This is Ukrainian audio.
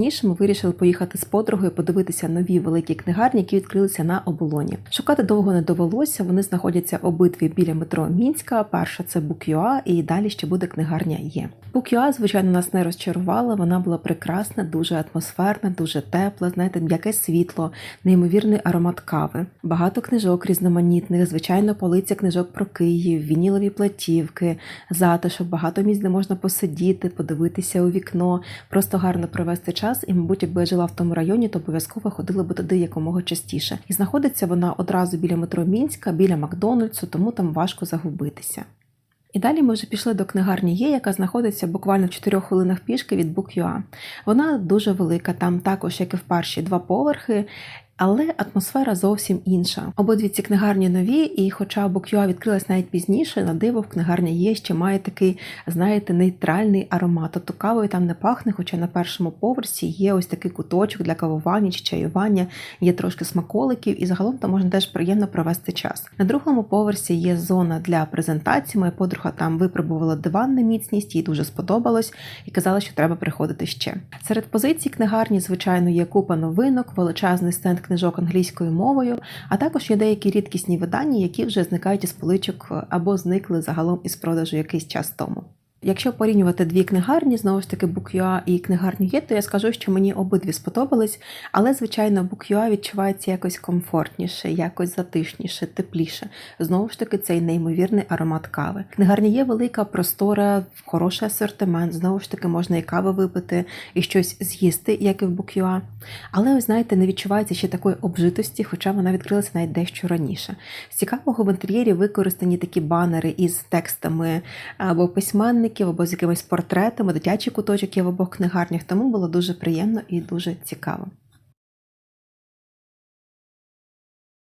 Раніше ми вирішили поїхати з подругою подивитися нові великі книгарні, які відкрилися на оболоні. Шукати довго не довелося. Вони знаходяться обидві біля метро Мінська. Перша це Букюа, і далі ще буде книгарня Є. Букюа, звичайно, нас не розчарувала. Вона була прекрасна, дуже атмосферна, дуже тепла. Знаєте, м'яке світло, неймовірний аромат кави, багато книжок різноманітних. Звичайно, полиця книжок про Київ, вінілові платівки, затишок, багато місць, де можна посидіти, подивитися у вікно, просто гарно провести час. І, мабуть, якби я жила в тому районі, то обов'язково ходила би туди якомога частіше. І знаходиться вона одразу біля метро Мінська, біля Макдональдсу, тому там важко загубитися. І далі ми вже пішли до книгарні Є, яка знаходиться буквально в 4 хвилинах пішки від Book.ua. Вона дуже велика, там також, як і в перші, два поверхи. Але атмосфера зовсім інша. Обидві ці книгарні нові, і хоча Букюа відкрилась навіть пізніше, на диво в книгарні є ще має такий, знаєте, нейтральний аромат. Тобто кавою там не пахне, хоча на першому поверсі є ось такий куточок для кавування чи чаювання, є трошки смаколиків, і загалом там можна теж приємно провести час. На другому поверсі є зона для презентації. Моя подруга там випробувала диван на міцність, їй дуже сподобалось і казала, що треба приходити ще. Серед позицій книгарні, звичайно, є купа новинок, величезний стенд книжок англійською мовою, а також є деякі рідкісні видання, які вже зникають із поличок або зникли загалом із продажу якийсь час тому. Якщо порівнювати дві книгарні, знову ж таки Букюа і книгарню є, то я скажу, що мені обидві сподобались, але, звичайно, Букюа відчувається якось комфортніше, якось затишніше, тепліше. Знову ж таки, цей неймовірний аромат кави. Книгарня є велика, простора, хороший асортимент. Знову ж таки, можна і кави випити, і щось з'їсти, як і в Букюа. Але ви знаєте, не відчувається ще такої обжитості, хоча вона відкрилася навіть дещо раніше. З цікавого в інтер'єрі використані такі банери із текстами або письменників, або з якимись портретами, дитячий куточок є в обох книгарнях, тому було дуже приємно і дуже цікаво.